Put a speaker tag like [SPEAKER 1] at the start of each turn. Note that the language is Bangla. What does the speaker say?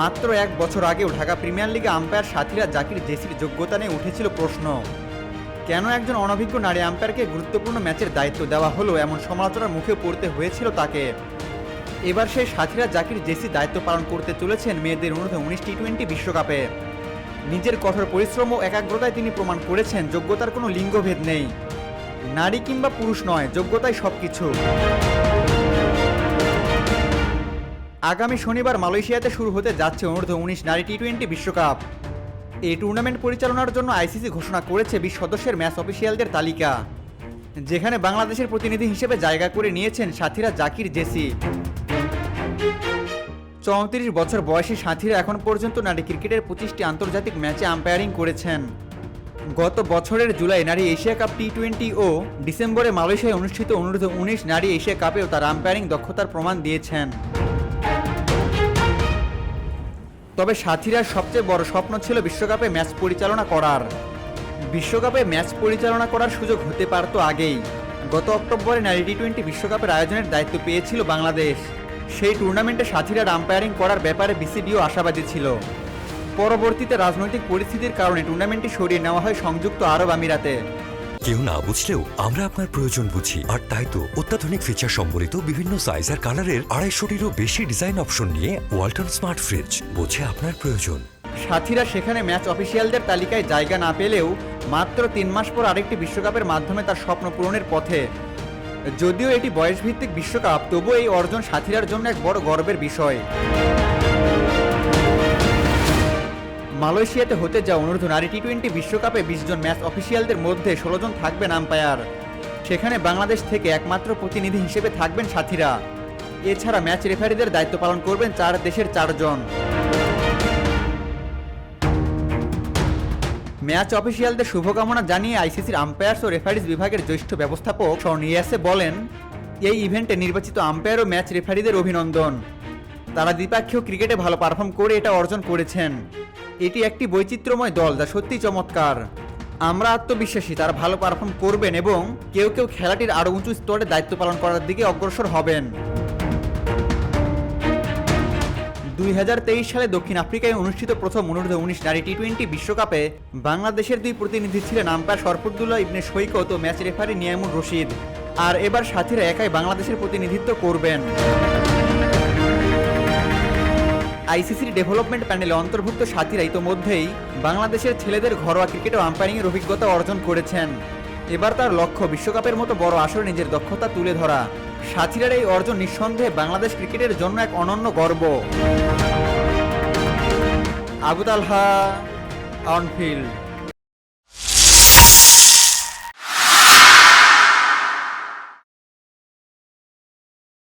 [SPEAKER 1] মাত্র এক বছর আগেও ঢাকা প্রিমিয়ার লিগে আম্পায়ার সাথীরা জাকির জেসির যোগ্যতা নিয়ে উঠেছিল প্রশ্ন। কেন একজন অনভিজ্ঞ নারী আম্পায়ারকে গুরুত্বপূর্ণ ম্যাচের দায়িত্ব দেওয়া হলো এমন সমালোচনার মুখে পড়তে হয়েছিল তাকে? এবার সেই সাথীরা জাকির জেসি দায়িত্ব পালন করতে চলেছেন মেয়েদের অনুরোধে উনিশ টি টোয়েন্টি বিশ্বকাপে। নিজের কঠোর পরিশ্রম ও একাগ্রতায় তিনি প্রমাণ করেছেন, যোগ্যতার কোনো লিঙ্গভেদ নেই। নারী কিংবা পুরুষ নয়, যোগ্যতাই সব কিছু আগামী শনিবার মালয়েশিয়াতে শুরু হতে যাচ্ছে অনূর্ধ্ব উনিশ নারী টি টোয়েন্টি বিশ্বকাপ। এই টুর্নামেন্ট পরিচালনার জন্য আইসিসি ঘোষণা করেছে বিশ সদস্যের ম্যাচ অফিসিয়ালদের তালিকা। যেখানে বাংলাদেশের প্রতিনিধি হিসেবে জায়গা করে নিয়েছেন সাথীরা জাকির, জেসি। চৌত্রিশ বছর বয়সী সাথীরা এখন পর্যন্ত নারী ক্রিকেটের পঁচিশটি আন্তর্জাতিক ম্যাচে আম্পায়ারিং করেছেন। গত বছরের জুলাই নারী এশিয়া কাপ টি টোয়েন্টি ও ডিসেম্বরে মালয়েশিয়ায় অনুষ্ঠিত অনূর্ধ্ব উনিশ নারী এশিয়া কাপেও তার আম্পায়ারিং দক্ষতার প্রমাণ দিয়েছেন। তবে সাথীরার সবচেয়ে বড় স্বপ্ন ছিল বিশ্বকাপে ম্যাচ পরিচালনা করার। বিশ্বকাপে ম্যাচ পরিচালনা করার সুযোগ হতে পারত আগেই। গত অক্টোবরে নারী টি টোয়েন্টি বিশ্বকাপের আয়োজনের দায়িত্ব পেয়েছিল বাংলাদেশ। সেই টুর্নামেন্টে সাথীরা আম্পায়ারিং করার ব্যাপারে বিসিবিও আশাবাদী ছিল। পরবর্তীতে রাজনৈতিক পরিস্থিতির কারণে টুর্নামেন্টটি সরিয়ে নেওয়া হয় সংযুক্ত আরব আমিরাতে।
[SPEAKER 2] কেউ না বুঝলেও আমরা আপনার প্রয়োজন বুঝি। আর তাই তো অত্যাধুনিক ফিচার সম্বলিত বিভিন্ন সাইজ আর কালারের আড়াইশোটিরও বেশি ডিজাইন অপশন নিয়ে ওয়ালটন স্মার্ট ফ্রিজ বোঝে আপনার প্রয়োজন।
[SPEAKER 1] সাথীরা সেখানে ম্যাচ অফিসিয়ালদের তালিকায় জায়গা না পেলেও মাত্র তিন মাস পর আরেকটি বিশ্বকাপের মাধ্যমে তার স্বপ্ন পূরণের পথে। যদিও এটি বয়সভিত্তিক বিশ্বকাপ, তবুও এই অর্জন সাথীরার জন্য এক বড় গর্বের বিষয়। মালয়েশিয়াতে হতে যাওয়া অনূর্ধ্ব নারী টি টোয়েন্টি বিশ্বকাপে বিশ জন ম্যাচ অফিসিয়ালদের মধ্যে ষোলো জন থাকবেন আম্পায়ার। সেখানে বাংলাদেশ থেকে একমাত্র প্রতিনিধি হিসেবে থাকবেন সাথীরা। এছাড়া ম্যাচ রেফারিদের দায়িত্ব পালন করবেন চার দেশের চারজন ম্যাচ অফিসিয়ালদের শুভকামনা জানিয়ে আইসিসির আম্পায়ার্স ও রেফারিজ বিভাগের জ্যেষ্ঠ ব্যবস্থাপক সনিয়াসে বলেন, এই ইভেন্টে নির্বাচিত আম্পায়ার ও ম্যাচ রেফারিদের অভিনন্দন। তারা দ্বিপাক্ষীয় ক্রিকেটে ভালো পারফর্ম করে এটা অর্জন করেছেন। এটি একটি বৈচিত্র্যময় দল যা সত্যি চমৎকার। আমরা আত্মবিশ্বাসী, তারা ভালো পারফর্ম করবেন এবং কেউ কেউ খেলাটির আরও উঁচু স্তরে দায়িত্ব পালন করার দিকে অগ্রসর হবেন। দুই হাজার তেইশ সালে দক্ষিণ আফ্রিকায় অনুষ্ঠিত প্রথম অনূর্ধ্ব উনিশ নারী টি টোয়েন্টি বিশ্বকাপে বাংলাদেশের দুই প্রতিনিধি ছিলেন আম্পায়ার শরফুদ্দুল্লাহ, ইবনে সৈকত ও ম্যাচ রেফারি নিয়ামুর রশিদ। আর এবার সাথীরা একাই বাংলাদেশের প্রতিনিধিত্ব করবেন। আইসিসির ডেভেলপমেন্ট প্যানেলে অন্তর্ভুক্ত সাথীরা ইতোমধ্যেই বাংলাদেশের ছেলেদের ঘরোয়া ক্রিকেটে আম্পায়ারিংয়ের অভিজ্ঞতা অর্জন করেছেন। এবার তার লক্ষ্য বিশ্বকাপের মতো বড় আসরে নিজের দক্ষতা তুলে ধরা। সাথীরার এই অর্জন নিঃসন্দেহে বাংলাদেশ ক্রিকেটের জন্য এক অনন্য গর্ব। Abutalha, on field.